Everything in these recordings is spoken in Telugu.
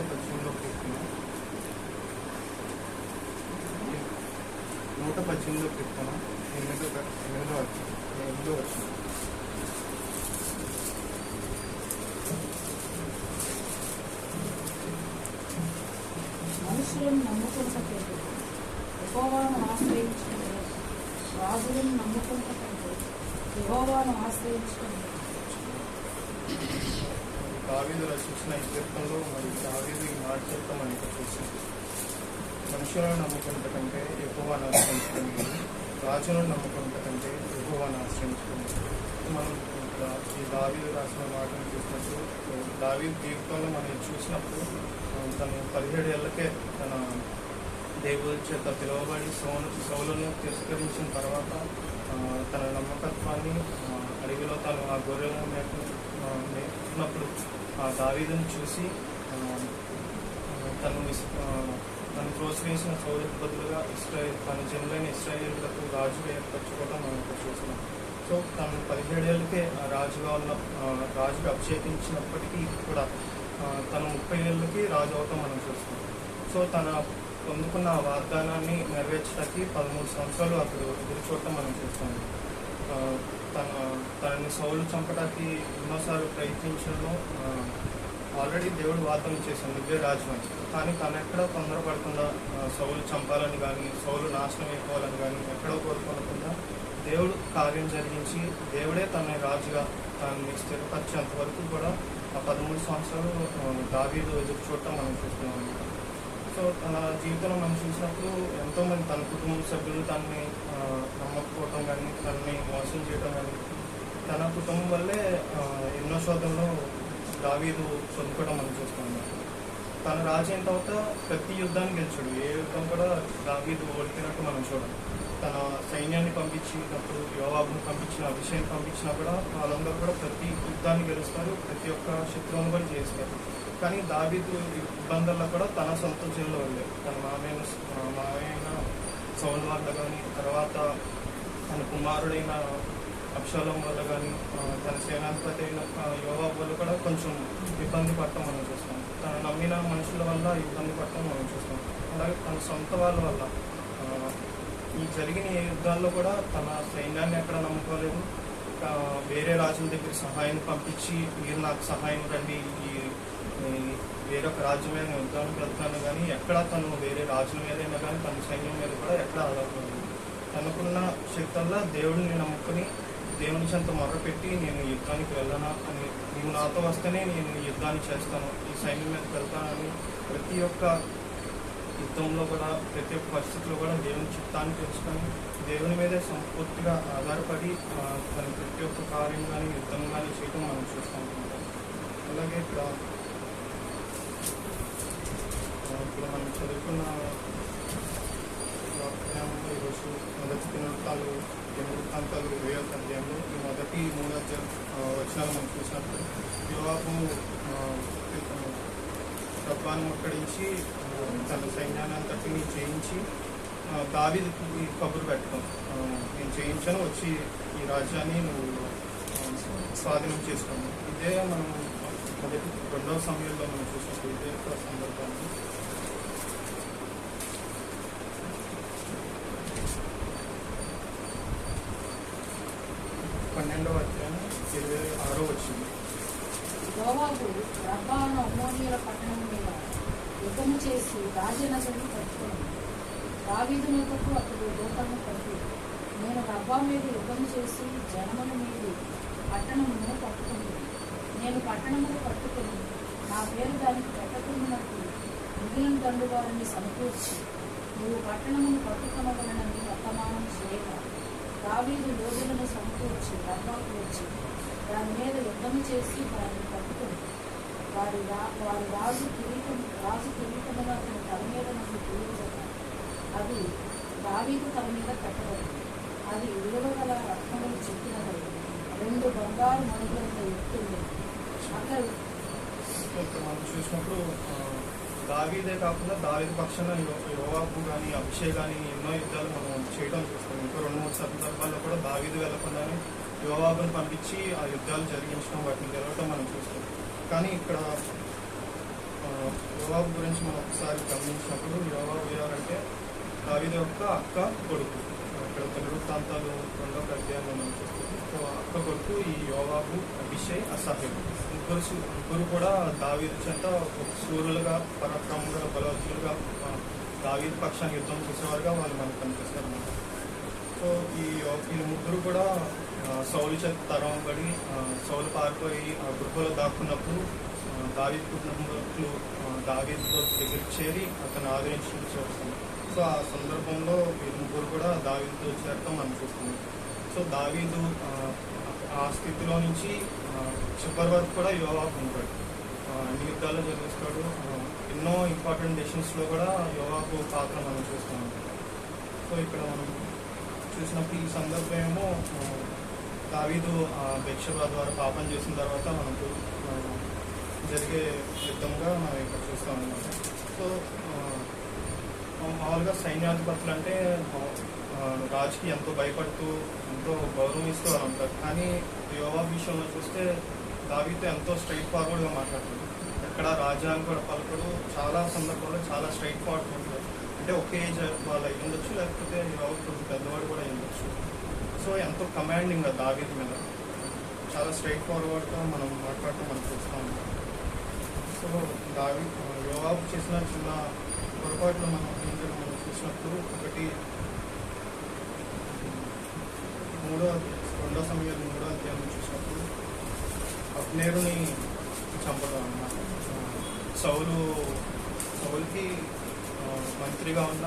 పద్దెనిమిదిలో కీర్తన నూట పద్దెనిమిదిలో కీర్తన ఎనిమిదో ఎనిమిదో వచ్చింది ఎనిమిదో వచ్చింది మనుషులను నమ్ముకుంట కంటే యహోవాను ఆశ్రయించుకుంటే రాజులను నమ్ముకుంట కంటే యహోవాను ఆశ్రయించుకుంటే లేదు. దావీదు రచించిన ఈ మరి దావీదు ఈ మాట చెప్తా చూసింది మనుషులను నమ్ముకుంట కంటే ఎక్కువ ఆశ్రయించుకుంది రాజులను నమ్ముకుంట కంటే ఎక్కువను ఆశ్రయించుకుంది మనం ఈ దావీదు రాసిన మాటను చూసినప్పుడు దావీదు జీవితంలో మనం చూసినప్పుడు తను పదిహేడు ఏళ్ళకే తన దేవుడి చేత పిలువబడి సౌను సౌలను తిరస్కరించిన తర్వాత తన నమ్మకత్వాన్ని అడవిలో తను ఆ గొర్రెలను మేపు ఆ, మేపుతున్నప్పుడు ఆ దావీదును చూసి తను తను ప్రోత్సహించిన సౌలకు బదులుగా ఇస్రాయల్ తన జనులైన ఇస్రాయేళ్ళకు రాజుగా ఏర్పరచుకోవడం మనం ఇక్కడ చూస్తున్నాం. సో తను పదిహేడేళ్ళకే రాజుగా ఉన్న రాజుగా అభిషేకించినప్పటికీ కూడా తన తను ముప్పై ఏళ్ళకి రాజు అవటం మనం చూస్తున్నాం. సో తన పొందుకున్న వాగ్దానాన్ని నెరవేర్చడానికి పదమూడు సంవత్సరాలు అతడు ఎదురు చూడటం మనం చూస్తున్నాం. తన తనని సౌలు చంపడానికి ఎన్నోసార్లు ప్రయత్నించడంలో ఆల్రెడీ దేవుడు వాదన చేశాను నువ్వే రాజు అని కానీ తను ఎక్కడ తొందరపడకుండా సౌలు చంపాలని కానీ సౌలు నాశనం అయిపోవాలని కానీ ఎక్కడో కోరుకోకుండా దేవుడు కార్యం జరిగించి దేవుడే తన రాజుగా తనని స్థిరపరిచేంత వరకు కూడా ఆ పదమూడు సంవత్సరాలు ఆ, దావీదు ఎదురు చూడటం మనం చూస్తున్నాం. సో తన జీవితంలో మనం చూసినప్పుడు ఎంతో మంది తన కుటుంబ సభ్యులు తనని నమ్మకపోవటం కానీ తనని మోసం చేయడం కానీ తన కుటుంబం వల్లే ఎన్నో శోధనలో దావీదు చదువుకోవడం మనం చూస్తున్నాం. తన రాజు అయిన తర్వాత ప్రతి యుద్ధాన్ని గెలిచాడు. ఏ యుద్ధం కూడా దావీదు ఓడిపోయినట్టు మనం చూడం తన సైన్యాన్ని పంపించినప్పుడు యోవాబుని పంపించిన అభిషేక్ పంపించినా కూడా వాళ్ళందరూ కూడా ప్రతి యుద్ధాన్ని గెలుస్తారు. ప్రతి ఒక్క శత్రువును కూడా చేస్తారు కానీ దావీదు ఇబ్బందుల్లో కూడా తన సొంత జిల్లలో వెళ్ళారు తన మామయ్య మామయ్య సౌండ్ వల్ల కానీ తర్వాత తన కుమారుడైన అక్షలం వల్ల కానీ తన సేనాధిపతి అయిన యోగా వల్ల కూడా కొంచెం ఇబ్బంది పడటం మనం చూస్తాం. తన నమ్మిన మనుషుల వల్ల ఇబ్బంది పడటం మనం చూస్తాం. అలాగే తన సొంత వాళ్ళ వల్ల ఈ జరిగిన యుద్ధాల్లో కూడా తన సైన్యాన్ని ఎక్కడ నమ్ముకోలేదు. వేరే రాజుల దగ్గర సహాయం పంపించి మీరు నాకు సహాయం రండి ఈ వేరొక రాజ్యం మీద యుద్ధాలు యుద్ధానికి కానీ ఎక్కడ తను వేరే రాజుల మీదైనా కానీ తన సైన్యం మీద కూడా ఎక్కడ ఆధారపడలేదు తనకున్న శక్తుల్లో దేవుడిని నమ్ముకుని దేవుని చెంత మొర్రపెట్టి నేను యుద్ధానికి వెళ్ళనా అని నువ్వు నాతో వస్తేనే నేను యుద్ధాన్ని చేస్తాను ఈ సైన్యం మీదకి వెళ్తానని ప్రతి ఒక్క యుద్ధంలో కూడా ప్రతి ఒక్క పరిస్థితిలో కూడా దేవుని చిత్తాన్ని తెలుసుకొని దేవుని మీదే సంపూర్తిగా ఆధారపడి తన ప్రతి ఒక్క కార్యం కానీ యుద్ధం కానీ చేయడం మనం చూస్తాం అలాగే ఇక్కడ ఆ, ఇప్పుడు మనం చదువుకున్న వాక్యంలో ఈరోజు మొదటి దినవృత్తాలు దినవృత్తాంతాలు ప్రాంతాలు ఒక అధ్యాయంలో ఈ మొదటి మూడు అధ్యాయం వచనాలు మనం చూసినప్పుడు యువకు రబ్బాన్ని ముక్కడించి తన సైన్యాన్ని అంతటిని నేను చేయించి దావీదుకి కబురు పెట్టడం నేను చేయించాను వచ్చి ఈ రాజ్యాన్ని నువ్వు స్వాధీనం చేసుకోండి ఇదే మనం మొదటి రెండవ సమయంలో మనం చూసినప్పుడు ఇదే సందర్భాన్ని పన్నెండవ అధ్యాయం ఇరవై ఆరో వచ్చింది యోవాబు రబ్బాను అమోనియల పట్టణం మీద యుద్ధము చేసి రాజనగరం పట్టుకుని దావీదునకు అతడు దూతను పంపి నేను రబ్బా మీద యుద్ధం చేసి జనముల మీద పట్టణమును కట్టుకుంది నేను పట్టణమును పట్టుకుని నా పేరు దానికి పెట్టకున్నట్టు మిగిలిన దండు వారిని సమకూర్చి నువ్వు పట్టణమును పట్టుకునగలనని వర్తమానం చేయగా దావీదు యోధులను సమకూర్చి ధర్మం వచ్చి దాని మీద యుద్ధం చేసి వారిని పట్టుకుని వారి రా- వారి రాజు కిరీటం రాజు కిరీటముగా తన తల మీద నుండి తీయించగా అది దావీకు తల మీద కట్టబడింది అది విలువగల రత్నములు చెక్కినది రెండు బంగారు మణులంత ఎత్తుంది అక్కడ మనం చూసినప్పుడు దావీదే కాకుండా దావీదు పక్షాన యో- కానీ అభిషేక్ కానీ ఎన్నో యుద్ధాలు మనం చేయడం చూస్తాం ఇంకో రెండు మూడు సందర్భాల్లో కూడా దావీది వెళ్ళకుండానే యోవాబుని పంపించి ఆ యుద్ధాలు జరిగించడం వాటిని గెలవటం మనం చూస్తాం. కానీ ఇక్కడ యువబాబు గురించి మనం ఒకసారి గమనించినప్పుడు యువబాబు ఎవరంటే దావీదు యొక్క అక్క కొడుకు. ఇక్కడ తెలుగు ప్రాంతాలు రెండో ప్రత్యేకంగా మనం చూస్తాం. సో అక్క కొడుకు ఈ యోవాబు అభిషేక్ అసహ్యుడు ముగ్గురు ముగ్గురు కూడా దావీదు చెంత సూర్యులుగా పరాక్రమంగా బలవంతులుగా ఆ, దావీదు పక్షాన్ని యుద్ధం చేసేవారుగా వాళ్ళు మనకు కనిపిస్తారు అన్నమాట సో ఈ ఈ ముగ్గురు కూడా సౌలు చేత తరవబడి సౌలు పారిపోయి ఆ గృహలో దాక్కున్నప్పుడు దావీ కుటుంబకులు కుటుంబీకులు ఆ, దగ్గరికి చేరి అతను ఆదరించడం చూస్తాం సో ఆ సందర్భంలో వీరి ముగ్గురు కూడా దావీతో చేరటం మనం చూస్తాం సో దావీదు ఆ, స్థితిలో నుంచి చివరి వరకు కూడా యోగాకు ఉంటాడు. అన్ని యుద్ధాలు జరిగిస్తాడు ఎన్నో ఇంపార్టెంట్ డెసిషన్స్లో కూడా యోగాకు పాత్ర మనం చూస్తాం సో ఇక్కడ మనం చూసినప్పుడు ఈ సందర్భం ఏమో దావీదు ఆ ద్వారా పాపం చేసిన తర్వాత మనకు జరిగే యుద్ధంగా మనం ఇక్కడ చూస్తాం అనమాట సో మామూలుగా సైన్యాధిపతులు అంటే రాజుకి ఎంతో భయపడుతూ ఎంతో గౌరవం ఇస్తూ అని ఉంటారు. కానీ యోగా విషయంలో చూస్తే దావీతో ఎంతో స్ట్రైట్ ఫార్వర్డ్గా మాట్లాడుతుంది ఎక్కడ రాజ్యాంగ కూడా పలుకుడు చాలా సందర్భాల్లో చాలా స్ట్రైట్ ఫార్వర్డ్ ఉంటారు అంటే ఒకే ఏజ్ వాళ్ళు అయి ఉండొచ్చు లేకపోతే యోగా కొంచెం పెద్దవాడు కూడా అయి ఉండొచ్చు సో ఎంతో కమాండింగ్ దావీదు మీద. చాలా స్ట్రైట్ ఫార్వర్డ్గా మనం మాట్లాడటం మనం చూస్తూ ఉంటాం సో దావి యోగాకు చేసిన చిన్న పొరపాట్లు మనం ఏంటంటే మనం చూసినప్పుడు ఒకటి మూడో రెండో సమయాలు మూడో అధ్యాయం చూసినప్పుడు అబ్నేరుని చంపడం అన్నమాట సౌలు సౌలుకి మంత్రిగా ఉన్న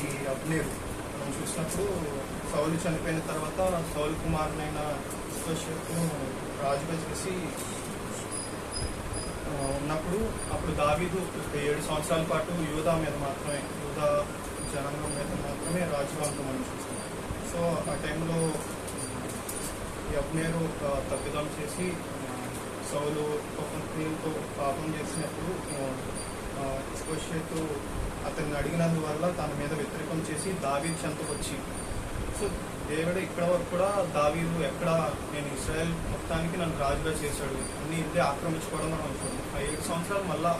ఈ అబ్నేరు మనం చూసినప్పుడు సౌలు చనిపోయిన తర్వాత సౌలు కుమారునైన ఇస్కోషేత్ను రాజుగా చేసి ఉన్నప్పుడు అప్పుడు దావీదు ఏడు సంవత్సరాల పాటు యూదా మీద మాత్రమే యూదా జనాంగం మీద మాత్రమే రాజుగా ఉంటామని సో ఆ టైంలో యబ్నేరు ఒక తప్పిదం చేసి సౌలు నీళ్ళతో పాపం చేసినప్పుడు ఇస్కోషేతు అతన్ని అడిగినందువల్ల తన మీద వ్యతిరేకం చేసి దావీ చెంతకొచ్చి సో దేవుడు ఇక్కడ వరకు కూడా దావీదు ఎక్కడ నేను ఇస్రాయల్ మొత్తానికి నన్ను రాజుగా చేశాడు అన్ని ఇదే ఆక్రమించుకోవడం మనం చూడండి ఆ ఏడు సంవత్సరాలు మళ్ళా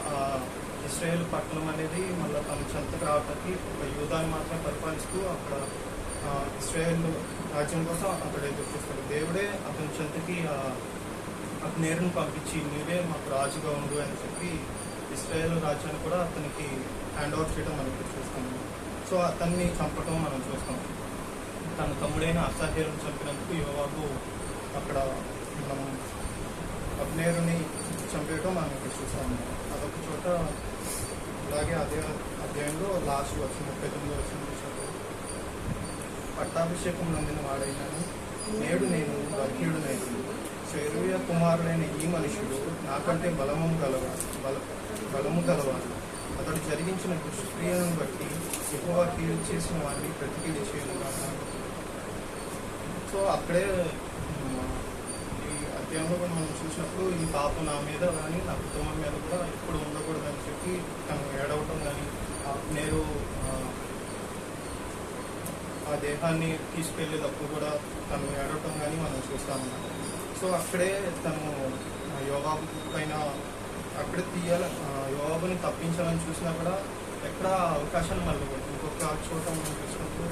ఇస్రాయల్ పట్టణం అనేది మళ్ళీ తన చెంతకు రావడానికి ఒక యూదాన్ని మాత్రమే పరిపాలిస్తూ అక్కడ ఇస్రాయల్ రాజ్యం కోసం అక్కడ ఎదురు చూస్తాడు. దేవుడే అతని చెంతకి అతని నేరును పంపించి నీవే మాకు రాజుగా ఉండు అని చెప్పి ఇస్రాయేల్ రాజ్యాన్ని కూడా అతనికి హ్యాండ్ ఓవర్ చేయడం మనం చూస్తాం చూస్తాము సో అతన్ని చంపటం మనం చూస్తాం తన తమ్ముడైన అసహ్యులను చంపినందుకు యువబాబు అక్కడ మనం అబ్నేరుని చంపేయటం మనం ఇక్కడ చూస్తాము అదొక చోట అలాగే అదే అధ్యాయంలో లాస్ట్ వచ్చిన ముప్పై తొమ్మిది వచ్చిన పట్టాభిషేకం నందిన వాడైనాను. నేడు నేను వర్గీయుడునైను శరీర కుమారుడైన ఈ మనుషుడు నాకంటే బలము గలవ బల బలము గలవాడు. అతడు జరిగించిన దుష్క్రియలను బట్టి ఎక్కువ కీడు చేసిన వాడిని ప్రతికీడు చేయను సో అక్కడే ఉమ్, ఈ కూడా మనం చూసినప్పుడు ఈ పాప నా మీద కానీ నా కుటుంబం మీద కూడా ఎప్పుడు ఉండకూడదని చెప్పి తను ఏడవటం కానీ నేను ఆ, దేహాన్ని తీసుకెళ్ళేటప్పుడు కూడా తను ఏడవటం కానీ మనం చూస్తాం సో అక్కడే తను యోగా పైన అక్కడే తీయాల యోగాని యోగాబుని తప్పించాలని చూసినా కూడా ఎక్కడ అవకాశాన్ని మళ్ళీ ఇంకొక చోట మనం చూసినప్పుడు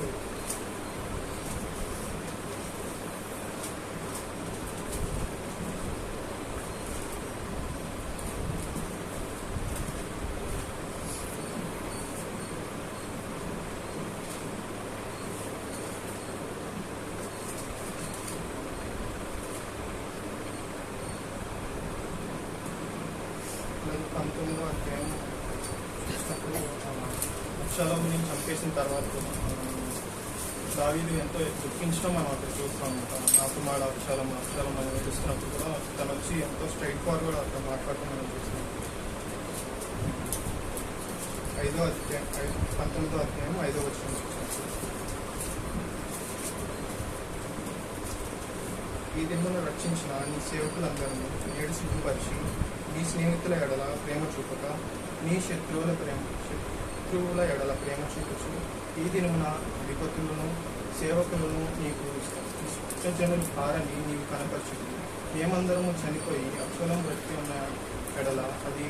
అలాగే పంతొమ్మిదో అధ్యాయం చూసినప్పుడు చేసిన తర్వాత ఆ, దావీదు ఎంతో దుఃఖించడం మనం అక్కడ చూస్తాం. నాకు మాడ అక్షరం అక్షరం మనం చూస్తున్నప్పుడు కూడా తను వచ్చి ఎంతో స్ట్రైట్ ఫార్వర్డ్ అక్కడ మాట్లాడటం మనం చూస్తాం ఐదో అధ్యాయం ఐదు పంతొమ్మిదో అధ్యాయం ఐదో వచ్చిన ఈ దిమ్మను రక్షించిన నీ సేవకులందరినీ నేడు సిగ్గుపరిచి నీ స్నేహితుల ఎడల ప్రేమ చూపక నీ శత్రువుల ప్రేమ శత్రువుల ఎడల ప్రేమ చూపించు. ఈ దినమున విపత్తులను సేవకులను నీకు ఇష్టజనుల భారని నీవు కనపరచు మేమందరము చనిపోయి అక్షరం బ్రతికి ఉన్న ఎడల అది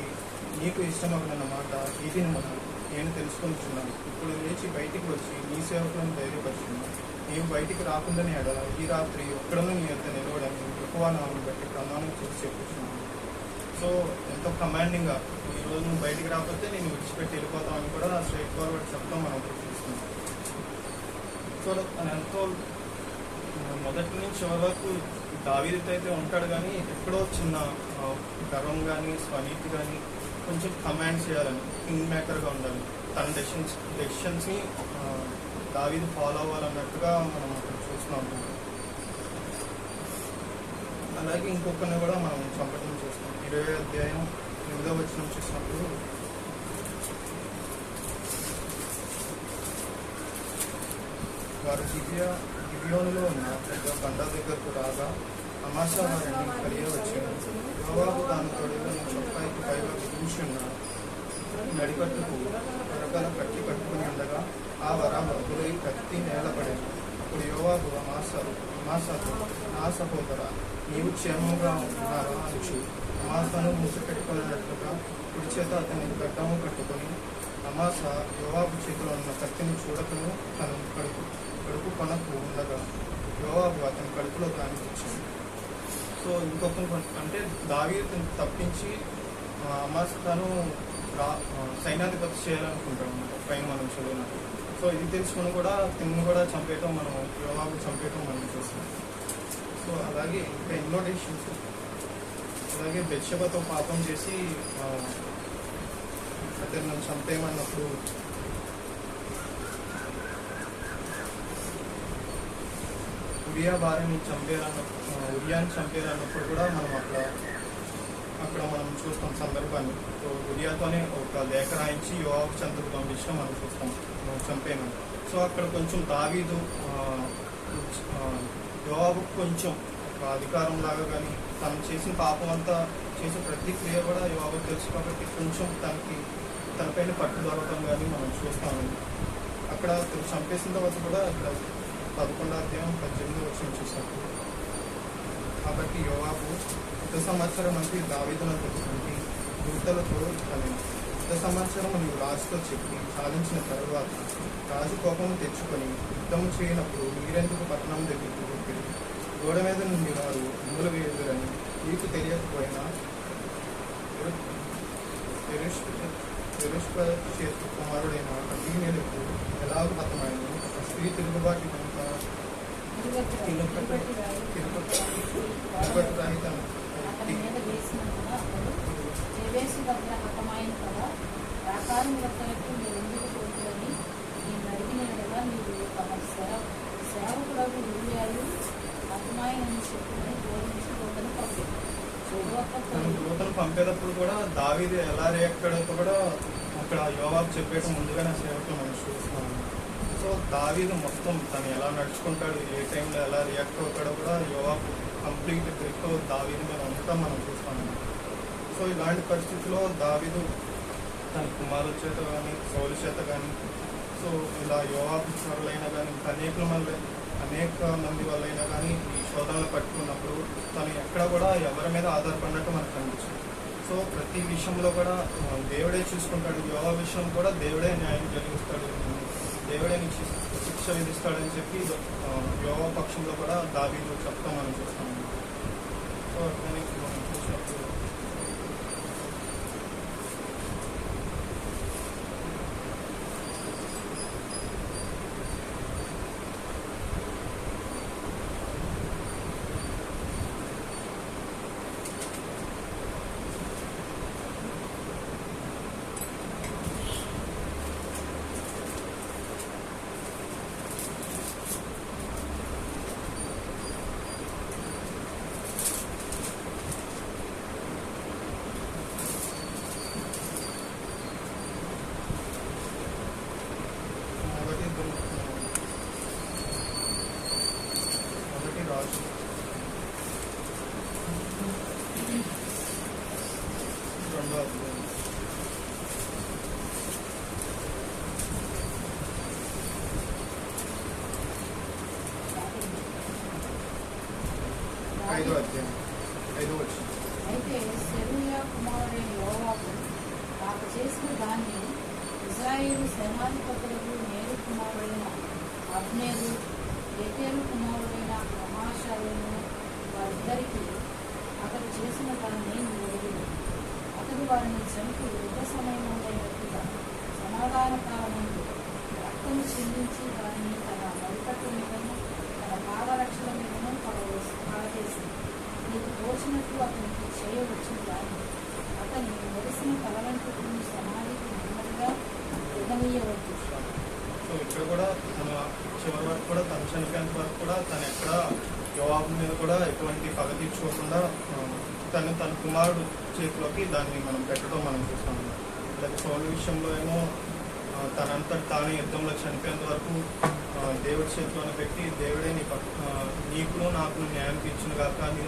నీకు ఇష్టమగిన మాట ఇది మనం నేను తెలుసుకుంటున్నాను ఇప్పుడు లేచి బయటికి వచ్చి నీ సేవకులను ధైర్యపరుచున్నాను నీవు బయటికి రాకుండానే ఎడల ఈ రాత్రి ఒక్కడను నీ యొక్క నిలవడని ఎక్కువ బట్టి ప్రమాణం చేసి చెప్పుచున్నాను. సో ఎంతో కమాండింగ్గా ఈ రోజు నువ్వు బయటికి రాకపోతే నేను విడిచిపెట్టి వెళ్ళిపోతామని కూడా స్ట్రైట్ ఫార్వర్డ్ చెప్పడం మనం అప్పుడు చూస్తున్నాం. సో తను ఎంతో మొదటి నుంచి చివరి వరకు దావీదితో అయితే ఉంటాడు కానీ ఎక్కడో చిన్న గర్వం కానీ స్వనీతి కానీ కొంచెం కమాండ్ చేయాలని కింగ్ మేకర్గా ఉండాలి తన డెసిషన్స్ డెసిషన్స్ని దావీది ఫాలో అవ్వాలన్నట్టుగా మనం అక్కడ చూస్తున్నాం. అలాగే ఇంకొకరిని కూడా మనం చంపడం ఇరవై అధ్యాయం ఎనిమిదో వచ్చిన చూసినప్పుడు వారు దివ్య దివ్యంలో ఉన్న పెద్ద బండ దగ్గరకు రాగా అమాసా వారిని కలియ వచ్చాడు యోవాబు తాను తొడిగిన చొక్కాయికి పైగా బిగించి ఉన్న నడికట్టుకు వరకల కట్టి కట్టుకుని ఉండగా ఆ వర బదులై కత్తి నేలపడింది. అప్పుడు యోవాబు అమాసాలు అమాసతో నా సహోదర నీవు క్షేమంగా ఉన్నారా అని చూ అమాసను మూసిపెట్టుకున్నట్లుగా కుడి చేత అతని గడ్డము కట్టుకొని అమాస యోవాబు చేతిలో ఉన్న కత్తిని చూడకను తన కడుపు కడుపు కొనకు ఉండగా యోవాబు అతని కడుపులో దానికి ఇచ్చింది సో ఇంకొక అంటే దావీదుని తప్పించి ఆ, అమాస్ తను రా- సైన్యాధిపతి చేయాలనుకుంటాం అన్నమాట పైన మనం చదివినట్టు సో ఇది తెలుసుకుని కూడా తిన్ను కూడా చంపేయటం మనం యోగాకు చంపేయటం మనం చూస్తాం సో అలాగే ఇంకా ఎన్నో డెసిషన్స్ అలాగే బెత్షబతో పాపం చేసి అతను చంపేయమన్నప్పుడు ఉరియా భార్యని చంపేయాలన్న ఆ, ఉరియాని చంపేయాలన్నప్పుడు కూడా మనం అక్కడ అక్కడ మనం చూస్తాం సందర్భాన్ని. సో ఉరియాతోనే ఒక లేఖ రాయించి యోగాకు చెంతకు పంపించడం మనం చూస్తాం చంపేయమని. సో అక్కడ కొంచెం దావీదు ఆ, యోగాకు కొంచెం ఒక అధికారం లాగా కానీ తను చేసిన పాపం అంతా చేసిన ప్రతి క్రియ కూడా యోగాకు తెలుసు కాబట్టి కొంచెం తనకి తనపైన పట్టు దొరకడం కానీ మనం చూస్తాము. అక్కడ చంపేసిన తర్వాత కూడా అక్కడ పదకొండో అధ్యాయం పద్దెనిమిది వచ్చిన చూసాం. కాబట్టి యోగాకు యుద్ధ సంవత్సరం అంటే దావీదును తెలుసుకుంటే దూతలతో కలిగి సంవత్సరం నీవు రాజుతో చెప్పి సాధించిన తరువాత రాజు కోపం తెచ్చుకొని యుద్ధం చేయనప్పుడు మీరెందుకు పట్టణం దగ్గరికి గోడ మీద నుండి వారు అమ్ములు వేయుదురని మీకు తెలియకపోయినా చేస్తు కుమారుడైన అగ్నిలకు ఎలా అర్థమైంది స్త్రీ తిరుగుబాటు కనుక తిరుగుబాటు రహిత అతని మీద కదా వ్యాపారం మీరు ఎందుకు కోరుకుని నేను అడిగిన ఎడల మీరు తమ స్వరం హతమాయనని పంపేటప్పుడు కూడా దావీది ఎలా రియాక్ట్ కూడా అక్కడ యోగాకు చెప్పేయడం ముందుగానే సేవకులు మనం చూస్తున్నాము. సో దావీదు మొత్తం తను ఎలా నడుచుకుంటాడు ఏ టైంలో ఎలా రియాక్ట్ అవుతాడో కూడా యోగాకు కంప్లీట్ గ్రిప్ దావీదు మీద అంతా మనం చూస్తాము సో ఇలాంటి పరిస్థితుల్లో దావీదు తన కుమారుల చేత కానీ సౌలు చేత కానీ సో ఇలా యోగాభిచారులైనా కానీ అనేక మంది అనేక మంది వల్లైనా కానీ ఈ పట్టుకున్నప్పుడు తను ఎక్కడ కూడా ఎవరి మీద ఆధారపడినట్టు మనకు కనిపించింది సో ప్రతి విషయంలో కూడా దేవుడే చూసుకుంటాడు. యోగా విషయం కూడా దేవుడే న్యాయం జరిగిస్తాడు. దేవుడే నీకు శిక్ష- విధిస్తాడని చెప్పి యోగా పక్షంలో కూడా దావీదు చెప్తాం మనం చూస్తాం. సో అట్లనే ఐదో అధ్యాయం. ఐదో వచ్చింది అయితే సెరూయా కుమారుడైన యోవాబు తాను చేసిన దాన్ని ఇజ్రాయేలు సేనాధిపతులకు నేరు కుమారుడైన అబ్నేరు ఎతేరు కుమారుడైన మహాశాలను వారిద్దరికీ అతడు చేసిన దాన్ని నిలబడింది అతడు వారిని చంపి యుద్ధ సమయంలో సమాధాన కాలముందు రక్తము చెందించి వారిని తన మరికట్టు మీదను తన పాదరక్షల మీద పడవేసి పారవేసి నీకు తోచినట్లు అతనికి చేయవచ్చు కానీ అతని మెరిసిన తల వెంట్రుకలను సమాధికి నెమ్మదిగా ఎగనీయవద్దు సో ఇక్కడ కూడా తన చివరి వరకు కూడా తన చనిపోయేంత వరకు కూడా తను ఎక్కడ జవాబు మీద కూడా ఎటువంటి పగ తీర్చుకోకుండా తను తన కుమారుడు చేతిలోకి దాన్ని మనం పెట్టడం మనం చూస్తాం అలాగే సోలు విషయంలో ఏమో ఆ, తానే యుద్ధంలో చనిపోయేంత వరకు దేవుడి చేతిలోనే పెట్టి దేవుడే నీ నీకు నాకు న్యాయం తీర్చును కాక అని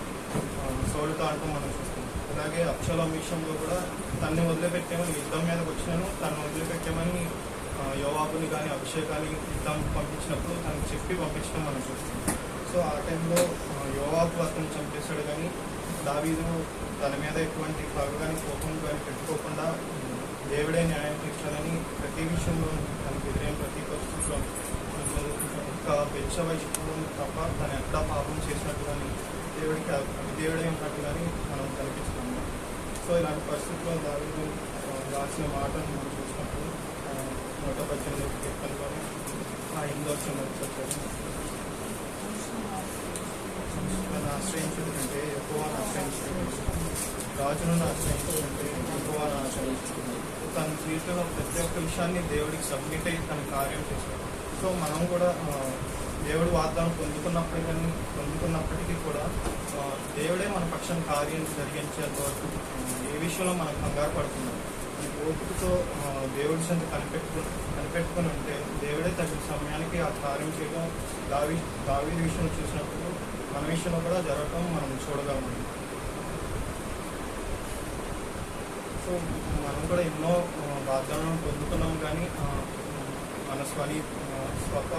సోలుతా అంటూ మనం చూస్తాం అలాగే అక్షల విషయంలో కూడా తన్ని వదిలిపెట్టామని యుద్ధం మీదకి వచ్చినాను తను వదిలిపెట్టామని ఆ, యోవాబుని కానీ అభిషేకాన్ని యుద్ధం పంపించినప్పుడు తనకు చెప్పి పంపించడం మనం చూస్తాం సో ఆ టైంలో ఆ, యోవాబు అతను చంపేశాడు కానీ దావీదు తన మీద ఎటువంటి పగ కానీ కోపం కానీ పెట్టుకోకుండా దేవుడే న్యాయం తీర్చాలని ప్రతి విషయంలో తనకు ఎదురైన ప్రతి పరిస్థితిలో ఒక్క వహించుకోవడం తప్ప తను ఎక్కడ పాపం చేసినట్టు కానీ దేవుడికి దేవుడే ఉన్నట్టు కానీ మనం కనిపిస్తున్నాము సో ఇలాంటి పరిస్థితుల్లో దావీదు రాసిన మాటను మనం చూసినప్పుడు ఆ, నూట పద్దెనిమిది కీర్తనలోనే ఆ ఎనిమిదో వచ్చిన నన్ను ఆశ్రయించదు అంటే ఎక్కువ ఆశ్రయించదు రాజును ఆశ్రయించుకుంటే ఎక్కువ ఆశ్రయించుకుంది తన జీవితంలో ప్రతి ఒక్క విషయాన్ని దేవుడికి సబ్మిట్ అయ్యి తన కార్యం చేశాడు సో మనం కూడా దేవుడు వాగ్దానం పొందుకున్నప్పటికీ పొందుకున్నప్పటికీ కూడా దేవుడే మన పక్షం కార్యం జరిగించేంత వరకు ఏ విషయంలో మనం కంగారు పడుతున్నాం. ఈ ఓపికతో దేవుడి సంత కనిపెట్టుకు కనిపెట్టుకుని ఉంటే దేవుడే తగిన సమయానికి ఆ కార్యం చేయడం దావి దావి విషయంలో చూసినప్పుడు మన విషయంలో కూడా జరగటం మనం చూడగలం. సో మనం కూడా ఎన్నో ఆ, పొందుతున్నాం కానీ మన స్వని స్వప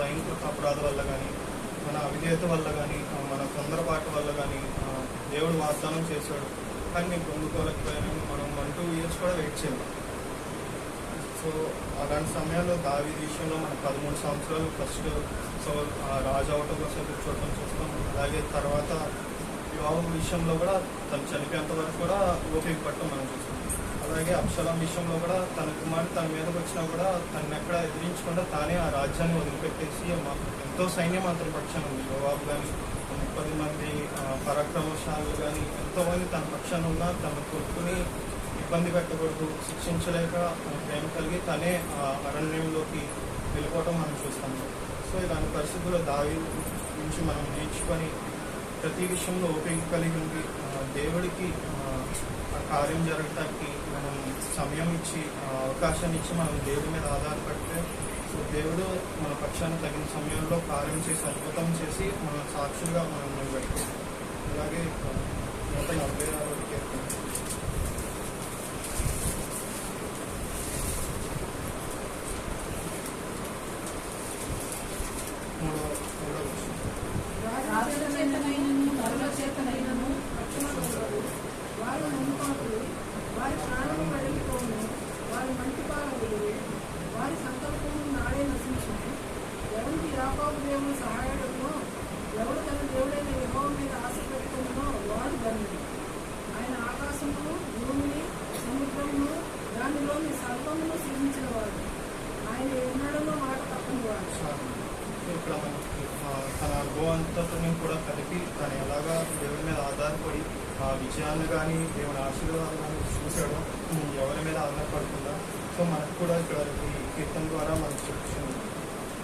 ఆ, అపరాధ వల్ల కానీ మన అవిధేయత వల్ల కానీ మన తొందరపాటు వల్ల కానీ దేవుడు వాగ్దానం చేశాడు. కానీ నేను పొందుకోలేకపోయాను. మనం వన్ టూ ఇయర్స్ కూడా వెయిట్ చేయాలి సో అలాంటి సమయాల్లో దావి విషయంలో మనం పదమూడు సంవత్సరాలు ఫస్ట్ సో రాజు అవటం కోసం చూడటం చూస్తాం. అలాగే తర్వాత వివాహం విషయంలో కూడా తను చనిపోయేంత వరకు కూడా ఓపిక పట్టడం మనం చూస్తాం అలాగే అప్సరం విషయంలో కూడా తన కుమారుడు తన మీదకి వచ్చినా కూడా తను ఎక్కడ ఎదిరించకుండా తానే ఆ రాజ్యాన్ని వదిలిపెట్టేసి మా- ఎంతో సైన్యం అతని పక్షాన ఉంది. యోవాబు కానీ ముప్పది మంది పరాక్రమశాలు కానీ ఎంతోమంది తన పక్షాన ఉన్నా తన కొడుకుని ఇబ్బంది పెట్టకూడదు శిక్షించలేక ప్రేమ కలిగి తనే ఆ అరణ్యంలోకి వెళ్ళిపోవటం మనం చూస్తాము సో ఇలాంటి పరిస్థితుల్లో దావి నుంచి మనం నేర్చుకొని ప్రతి విషయంలో ఓపిక కలిగి ఉండి దేవుడికి ఆ, కార్యం జరగటానికి సమయం ఇచ్చి అవకాశాన్ని ఇచ్చి మనం దేవుడి మీద ఆధారపడితే సో దేవుడు మన పక్షాన్ని తగిన సమయంలో కార్యం చేసి అద్భుతం చేసి మన సాక్షులుగా మనం నిలబెట్టుకోవాలి అలాగే ఆ, నూట నలభై ఆరో కీర్తన మూడో మూడో విషయం రాజుల చేతనైనను నరుల చేతనైనను రక్షణ పొందరు. వారు నమ్మకాలు వారి ప్రాణం వెళ్ళిపోను వారి మంటి పాలవులు వారి సంకల్పము నాడే నశించును ఎవరికి యాకోబు దేవుడు సహాయుడునో ఎవడు తన దేవుడైన యెహోవా మీద ఆశ పెట్టుకున్నో వాడు ధన్యుడు ఆయన ఆకాశమును భూమిని సముద్రమును దానిలోని సర్వమును సృజించిన వాడు ఆయన ఎన్నడనో మాట తప్పని వాడు చాలు. ఇక్కడ మనకి ఆ, తన అనుభవంతో కూడా కలిపి తను ఎలాగా దేవుడి మీద ఆధారపడి విజయాన్ని కానీ దేవుని ఆశీర్వాదాలు కానీ చూశాడో ఉమ్, ఎవరి మీద ఆధారపడకుండా. సో మనకు కూడా ఇక్కడ ఈ కీర్తన ద్వారా మనకు చెప్తుంది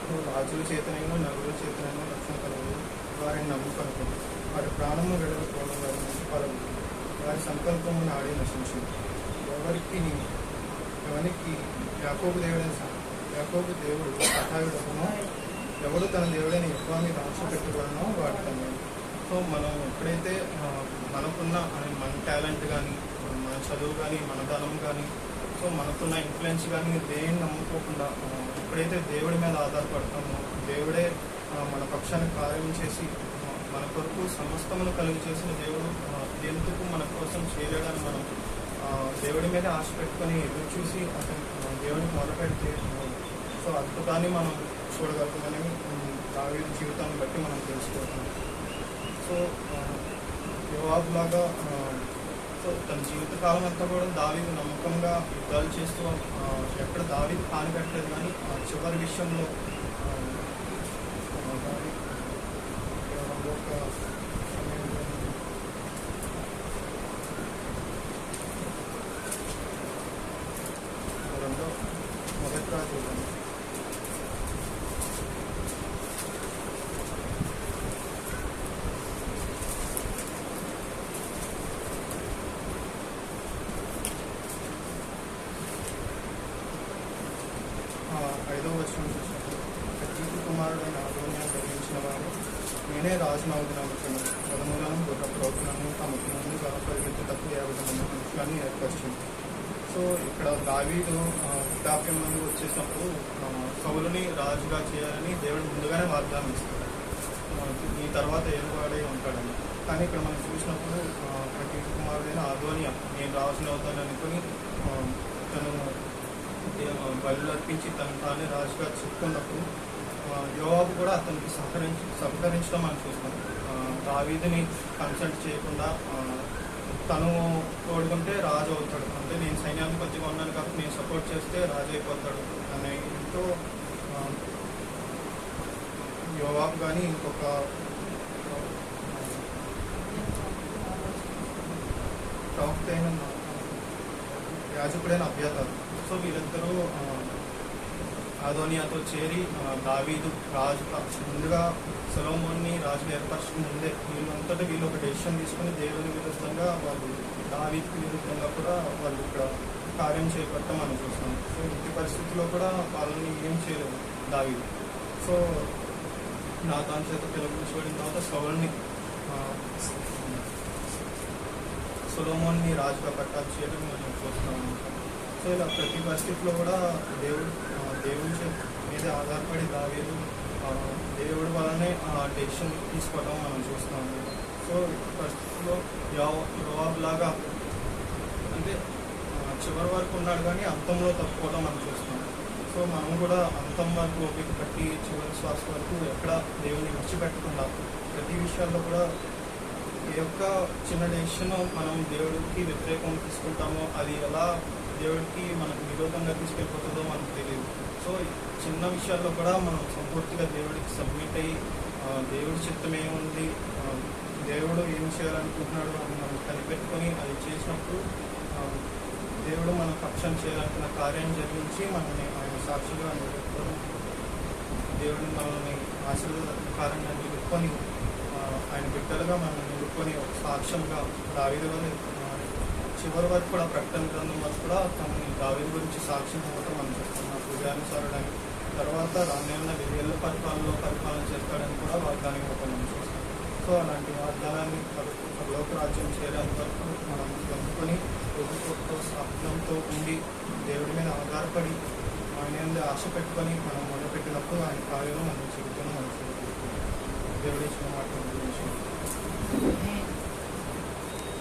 సో రాజుల చేతనైనా నలుగుల చేతనైనా రక్షణ కలదు. వారిని నమ్ముకొనకు వారి ప్రాణము విడవకోవడం వారి పడదు వారి సంకల్పము నాడే నశించింది ఎవరికి ఎవరికి యాకోబు దేవుడైన యాకోబు దేవుడు సహాయుడను ఎవడు తన దేవుడైన ఆశ పెట్టుకోవడనో వాడు తన సో మనం ఎప్పుడైతే మనకున్న మన టాలెంట్ కానీ మన చదువు కానీ మన ధనం కానీ సో మనకున్న ఇన్ఫ్లుయెన్స్ కానీ దేన్ని నమ్ముకోకుండా ఎప్పుడైతే దేవుడి మీద ఆధారపడతామో దేవుడే మన పక్షాన్ని కార్యం చేసి మన కొరకు సమస్తమును కలిగి చేసిన దేవుడు ఎందుకు మన కోసం చేయలేడని మనం దేవుడి మీద ఆశ పెట్టుకొని ఎదురు చూసి అతను దేవుడిని మొదలుపెడితే సో అద్భుతాన్ని మనం చూడగలుగుతామని దావీదు జీవితాన్ని బట్టి మనం తెలుసుకుంటున్నాం సో యువాబు లాగా సో తన జీవితకాలం అంతా కూడా దావీదు నమ్మకంగా యుద్ధాలు చేస్తూ ఎక్కడ దావీదు కాని పెట్టలేదు కానీ చివరి విషయంలో ఆ, ఆ, దావీదు కేవలం ఒక సమయంలో రెండో మొదటి రాజు ఆ, ఐదో వర్షం చూసినప్పుడు కీర్తి కుమారుడైన అదోనియా గ్రహించిన వారు నేనే రాజునవుదు నమ్ముతాను పదమూలను ఒక ప్రోగ్రాము తమకు ముందుగా పరిగెత్తుటకు యాభై మంది మనుషులని ఏర్పరిచింది. సో ఇక్కడ దావీదు వృద్ధాప్యం నుండి వచ్చేసినప్పుడు సౌలుని రాజుగా చేయాలని దేవుడు ముందుగానే వాగ్దానం ఇస్తాడు ఈ తర్వాత ఏర్పాడై ఉంటాడని. కానీ ఇక్కడ మనం చూసినప్పుడు ప్రతి కుమారుడైన ఆధ్వర్యం నేను రాజుని అవుతాను అనుకుని తను బలు అర్పించి తను తానే రాజుగా చెప్పుకున్నప్పుడు ఆ, కూడా అతనికి సహకరించి సహకరించడం మనం చూస్తాం. ఆ, కన్సల్ట్ చేయకుండా తను తోడుకుంటే రాజు అవుతాడు. అంటే నేను సైన్యాన్ని కొద్దిగా ఉన్నాను కాబట్టి నేను సపోర్ట్ చేస్తే రాజు అయిపోతాడు అనే ఇంతో యోవాబు కానీ ఇంకొక ప్రవక్త అయిన యాజకుడైన అభ్యత సో వీళ్ళిద్దరూ ఆ, చేరి దావీదు రాజు ముందుగా సొలోమోన్ని రాజుని ఏర్పరచక ముందే వీళ్ళంతటా వీళ్ళు ఒక డెసిషన్ తీసుకుని దేవుని విరుద్ధంగా వాళ్ళు దావీకి విరుద్ధంగా కూడా వాళ్ళు ఇక్కడ కార్యం చేపట్టడం మనం చూస్తాం సో ఇట్టి పరిస్థితుల్లో కూడా వాళ్ళని ఏం చేయలేదు దావీ సో నా దాని చేత పిలుపుబడిన తర్వాత సౌల్ని సులోమోన్ని రాజుగా పట్టాలు చేయడం మనం చూస్తున్నాం సో ఇలా ప్రతి పరిస్థితిలో కూడా దేవుడు దేవుడి మీద చే- ఆధారపడి దావేదు దేవుడి వలనే ఆ డెసిషన్ తీసుకోవడం మనం చూస్తున్నాం సో పరిస్థితుల్లో యో యోవాబ్ లాగా అంటే చివరి వరకు ఉన్నాడు కానీ అంతంలో తప్పుకోవడం మనం చూస్తున్నాం. సో మనం కూడా అంతం వరకు ఓపిక పట్టి చివరి శ్వాస వరకు ఎక్కడ దేవుని విడిచిపెట్టకుండా ప్రతి విషయాల్లో కూడా ఈ యొక్క చిన్న డెసిషన్ మనం దేవుడికి వ్యతిరేకంగా తీసుకుంటామో అది ఎలా దేవుడికి మనకు విరోధంగా తీసుకెళ్ళిపోతుందో మనకు తెలియదు. సో చిన్న విషయాల్లో కూడా మనం సంపూర్తిగా దేవుడికి సబ్మిట్ అయ్యి దేవుడి చిత్తం ఏముంది దేవుడు ఏం చేయాలనుకుంటున్నాడు అని మనం కనిపెట్టుకొని అది చేసినప్పుడు దేవుడు మన పక్షం చేయాలనుకున్న కార్యం జరిగించి మనల్ని ఆయన సాక్షిగా నిలుపుకొని దేవుడు మనల్ని ఆశీర్వాదకారంగా నిలుపుకొని ఆ, ఆయన బిడ్డలుగా మనం నిలుపుకొని ఒక సాక్ష్యంగా దావీదు వల్ల చివరి వరకు కూడా ప్రకటన గ్రంథం వరకు కూడా తమని దావీదు గురించి సాక్ష్యం ఇవ్వటం మనం చూస్తున్నాం. హృదయానుసారుడని తర్వాత రానున్న వెయ్యేళ్ళ పరిపాలనలో పరిపాలన చేస్తాడని కూడా వాగ్దానం ఇవ్వటం మనం చూస్తాం సో అలాంటి వాగ్దానాన్ని పర- పరలోక రాజ్యం వరకు మనం పొందుకొని ప్రభుత్వంతో స్వాప్నంతో ఉండి దేవుడి మీద ఆధారపడి ఆయన మీద ఆశ పెట్టుకొని మనం మొదలుపెట్టినప్పుడు ఆయన కార్యంలో మనం చెబుతున్నాం మనం దేవుడి ఇచ్చిన మాట Amen.